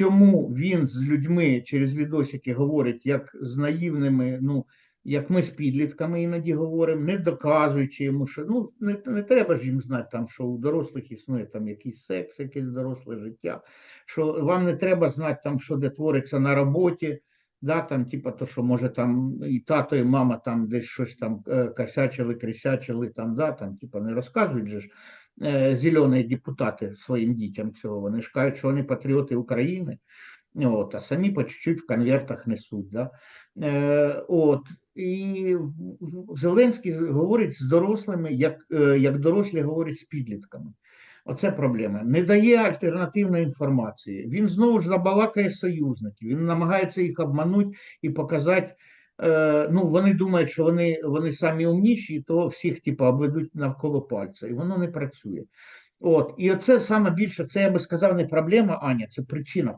чому він з людьми через відосики говорить як з наївними, ну як ми з підлітками іноді говоримо, не доказуючи йому, що ну не, не треба ж їм знати, там, що у дорослих існує там якийсь секс, якесь доросле життя, що вам не треба знати, там, що де твориться на роботі. Да, там, типа, то, що може там і тато, і мама там десь щось там е, косячили, крисячили, там, да, там, типа, не розказують же ж зелені депутати своїм дітям цього. Вони ж кажуть, що вони патріоти України, от, а самі по чуть-чуть в конвертах несуть. Да? Е, от, і Зеленський говорить з дорослими, як, е, як дорослі говорять з підлітками. Оце проблема. Не дає альтернативної інформації. Він знову ж забалакає союзників. Він намагається їх обманути і показати. Е, ну, вони думають, що вони, вони самі умніші, то всіх типу, обведуть навколо пальця. І воно не працює. От, і оце саме більше, це я би сказав, не проблема, Аня, це причина